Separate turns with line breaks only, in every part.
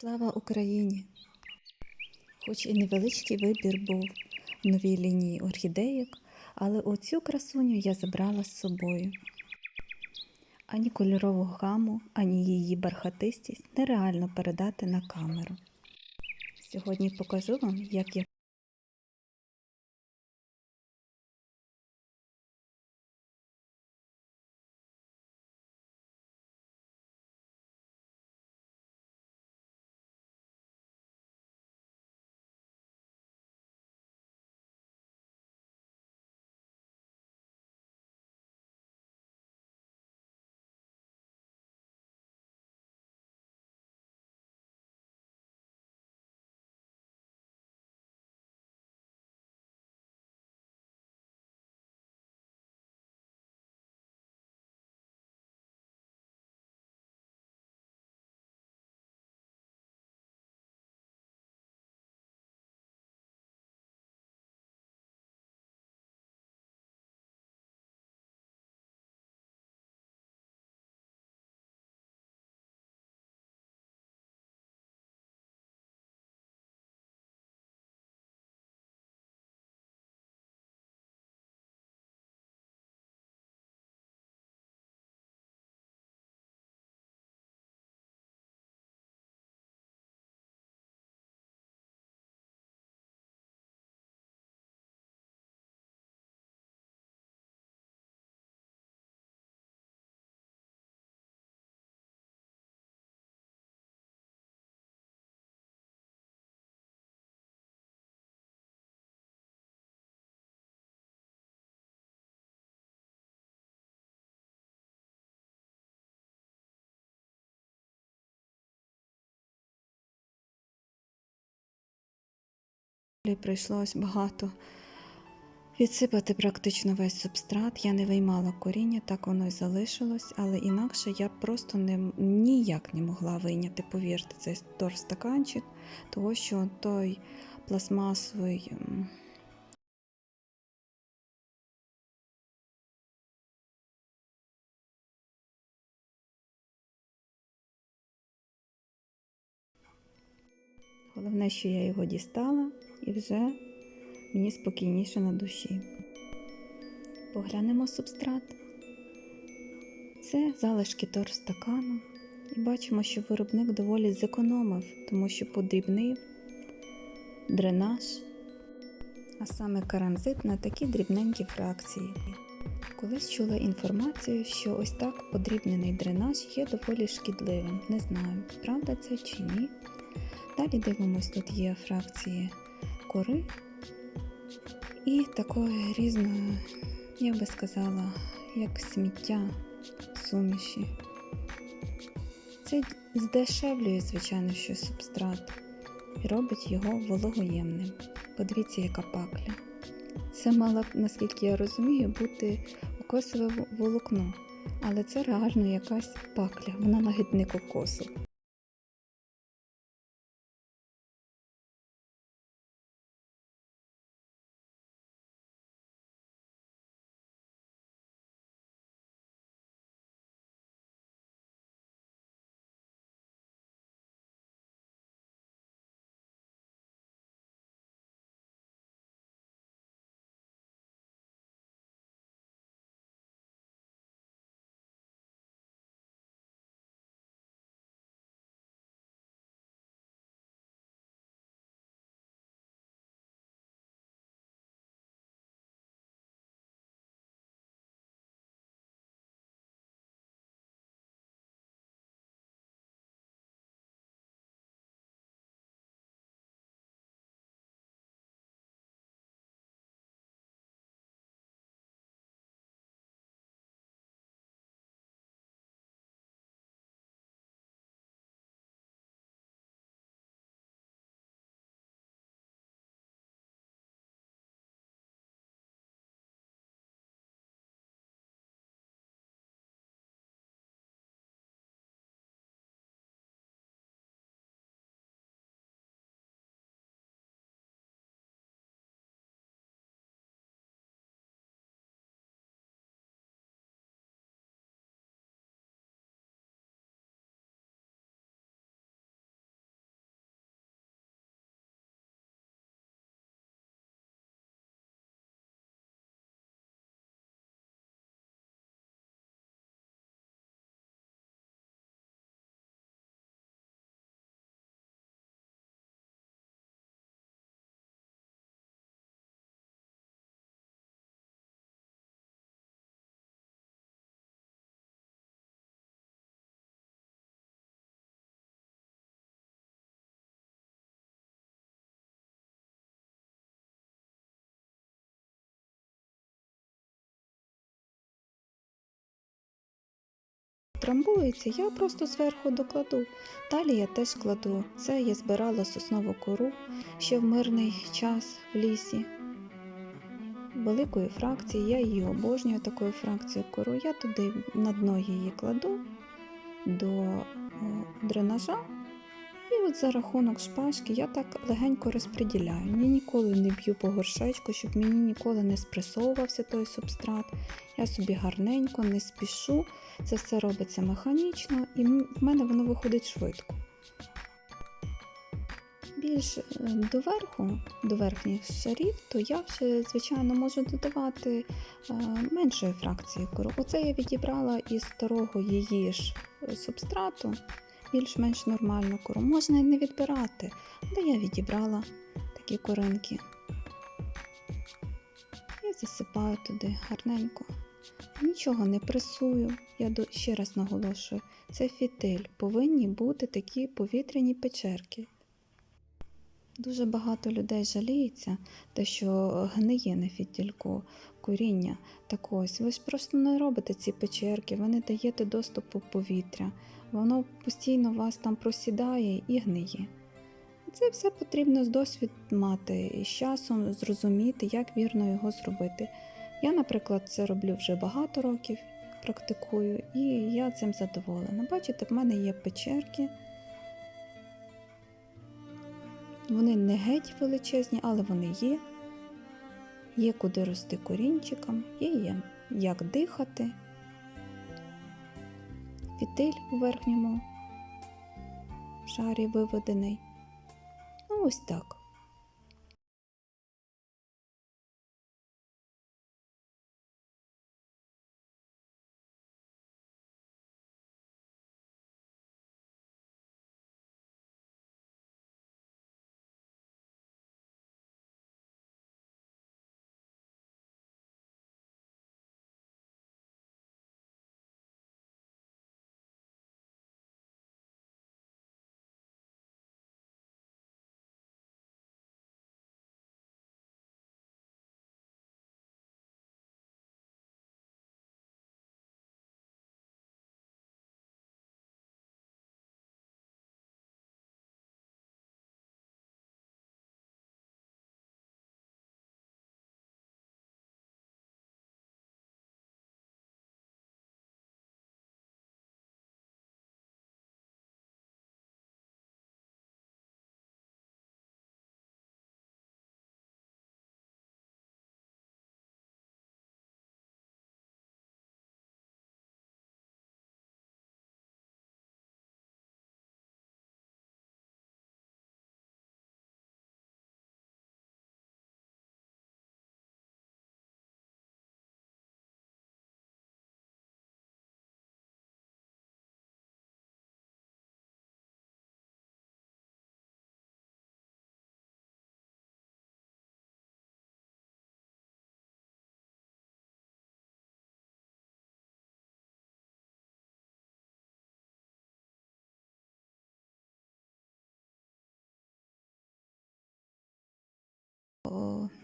Слава Україні! Хоч і невеличкий вибір був в новій лінії орхідеїк, але оцю красуню я забрала з собою. Ані кольорову гаму, ані її бархатистість нереально передати на камеру. Сьогодні покажу вам, як я прийшлось багато відсипати практично весь субстрат. Я не виймала коріння, так воно й залишилось, але інакше я просто не, ніяк не могла вийняти, повірте, цей торстаканчик, того що той пластмасовий. Головне, що я його дістала і вже мені спокійніше на душі. Поглянемо субстрат. Це залишки торстакану. І бачимо, що виробник доволі зекономив, тому що подрібнив дренаж, а саме карамзит на такі дрібненькі фракції. Колись чула інформацію, що ось так подрібнений дренаж є доволі шкідливим. Не знаю, правда це чи ні. Далі дивимось, тут є фракції кори і такої різної, я би сказала, як сміття суміші. Це здешевлює, звичайно, що субстрат і робить його вологоємним. Подивіться, яка пакля. Це мало, наскільки я розумію, бути кокосове волокно, але це реально якась пакля, вона навіть не кокосова. Утрамбується, я просто зверху докладу. Далі я теж кладу. Це я збирала соснову кору ще в мирний час в лісі. Великої фракції, я її обожнюю такою фракцією кору. Я туди на дно її кладу до дренажа. І от за рахунок шпажки я так легенько розподіляю. Я ніколи не б'ю по горшечку, щоб мені ніколи не спресовувався той субстрат. Я собі гарненько, не спішу. Це все робиться механічно, і в мене воно виходить швидко. Більш е, доверху, до верхніх шарів, то я вже, звичайно, можу додавати е, меншої фракції кору. Оце я відібрала із старого її ж е, субстрату, більш-менш нормальну кору. Можна і не відбирати, але я відібрала такі коринки. Я засипаю туди гарненько. Нічого не пресую. Я ще раз наголошую, це фітиль. Повинні бути такі повітряні печерки. Дуже багато людей жаліється, те, що гниє на фітільку коріння. Так ось, ви ж просто не робите ці печерки, ви не даєте доступу повітря. Воно постійно вас там просідає і гниє. Це все потрібно з досвід мати і з часом зрозуміти, як вірно його зробити. Я, наприклад, це роблю вже багато років, практикую, і я цим задоволена. Бачите, в мене є печерки. Вони не геть величезні, але вони є. Є куди рости корінчиком, є, є як дихати. Фітиль у верхньому шарі виведений. Ну, ось так.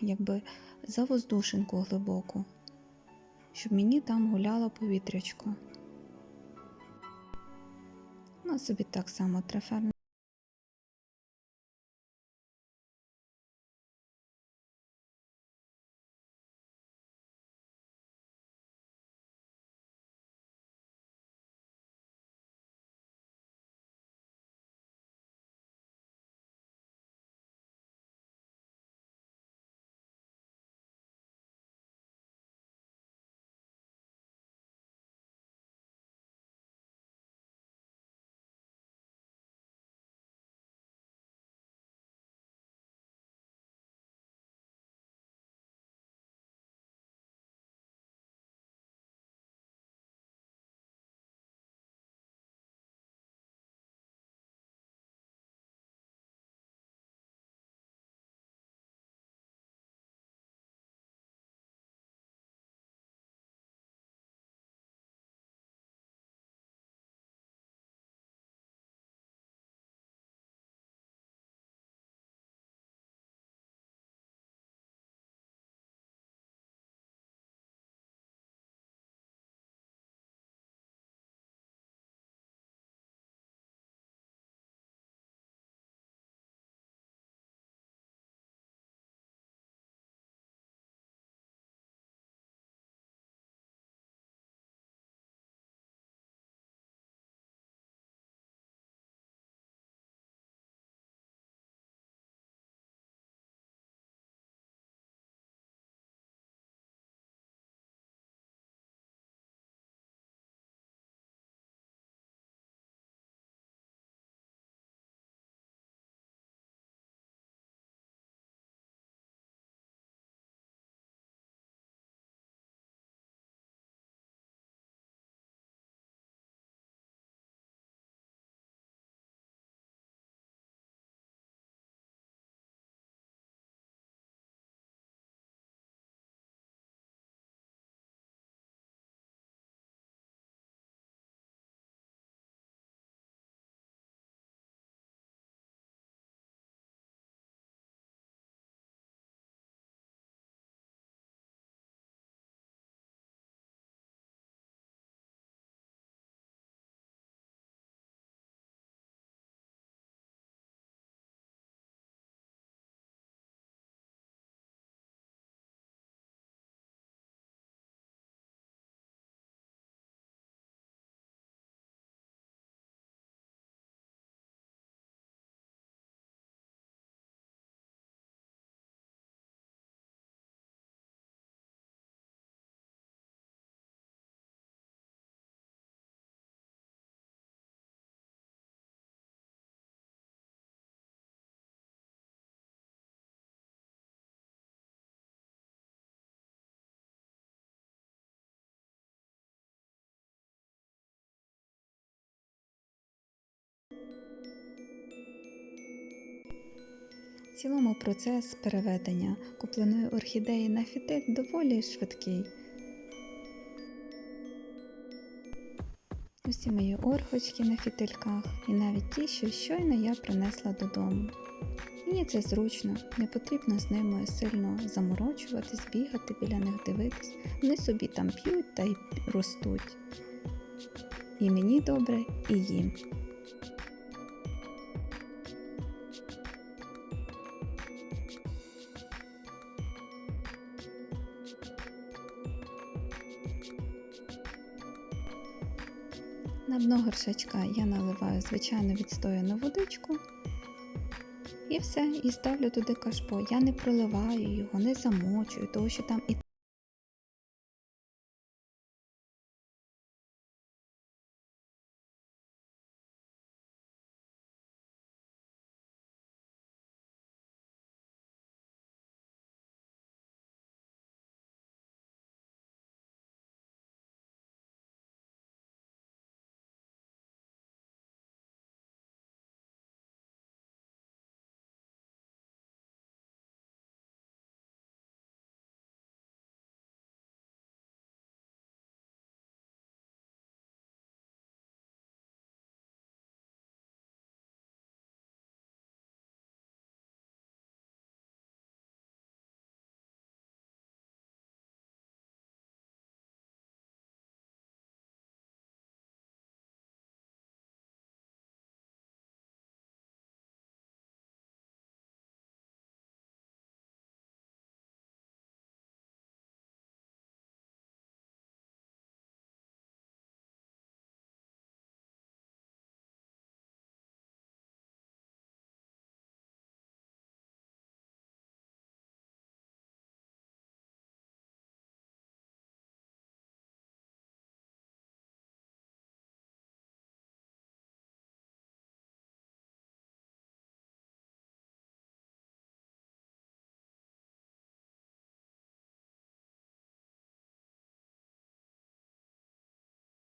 Якби за воздушинку глибоку, щоб мені там гуляло повітрячко. Ну, собі так само треферно В цілому процес переведення купленої орхідеї на фітиль доволі швидкий. Усі мої орхочки на фітильках і навіть ті, що щойно я принесла додому. Мені це зручно, не потрібно з ними сильно заморочуватись, бігати біля них дивитись. Вони собі там п'ють та й ростуть. І мені добре, і їм. На дно горшечка я наливаю звичайно відстояну водичку. І все, і ставлю туди кашпо. Я не проливаю його, не замочую, тому що там і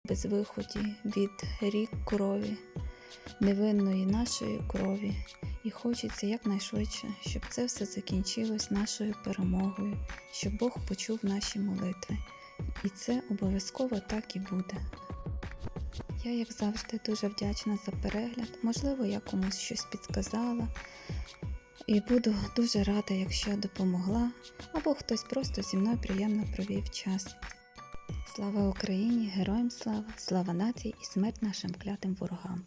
безвиході від рік крові, невинної нашої крові. І хочеться якнайшвидше, щоб це все закінчилось нашою перемогою, щоб Бог почув наші молитви. І це обов'язково так і буде. Я, як завжди, дуже вдячна за перегляд. Можливо, я комусь щось підказала. І буду дуже рада, якщо допомогла, або хтось просто зі мною приємно провів час. Слава Україні! Героям слава! Слава нації і смерть нашим клятим ворогам!